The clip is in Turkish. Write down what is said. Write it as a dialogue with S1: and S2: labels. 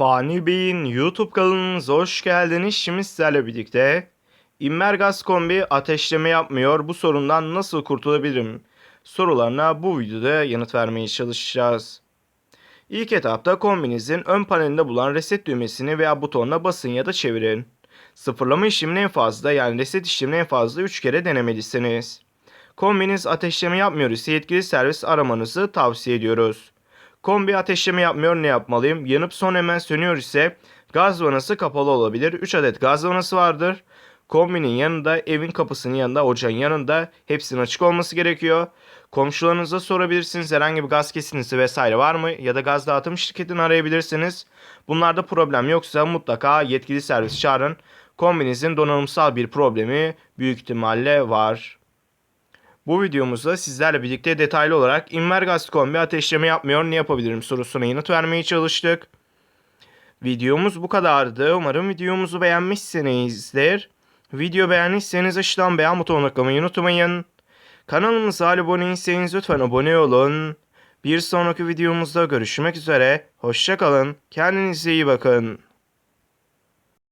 S1: Fani Bey'in YouTube kanalınıza hoş geldiniz. Şimdi sizlerle birlikte İmmergaz kombi ateşleme yapmıyor. Bu sorundan nasıl kurtulabilirim? Sorularına bu videoda yanıt vermeye çalışacağız. İlk etapta kombinizin ön panelinde bulunan reset düğmesini veya butonuna basın ya da çevirin. Sıfırlama işlemini en fazla yani reset işlemini en fazla 3 kere denemelisiniz. Kombiniz ateşleme yapmıyor ise yetkili servis aramanızı tavsiye ediyoruz. Kombi ateşleme yapmıyor ne yapmalıyım? Yanıp son hemen sönüyor ise gaz vanası kapalı olabilir. 3 adet gaz vanası vardır. Kombinin yanında, evin kapısının yanında, ocağın yanında hepsinin açık olması gerekiyor. Komşularınıza sorabilirsiniz herhangi bir gaz kesintisi vesaire var mı? Ya da gaz dağıtım şirketini arayabilirsiniz. Bunlarda problem yoksa mutlaka yetkili servis çağırın. Kombinizin donanımsal bir problemi büyük ihtimalle var. Bu videomuzda sizlerle birlikte detaylı olarak Immergaz kombi ateşleme yapmıyor ne yapabilirim sorusuna yanıt vermeye çalıştık. Videomuz bu kadardı. Umarım videomuzu beğenmişsinizdir. Video beğendiyseniz aşağıdan beğen butonuna tıklamayı unutmayın. Kanalımıza abone değilseniz lütfen abone olun. Bir sonraki videomuzda görüşmek üzere. Hoşçakalın. Kendinize iyi bakın.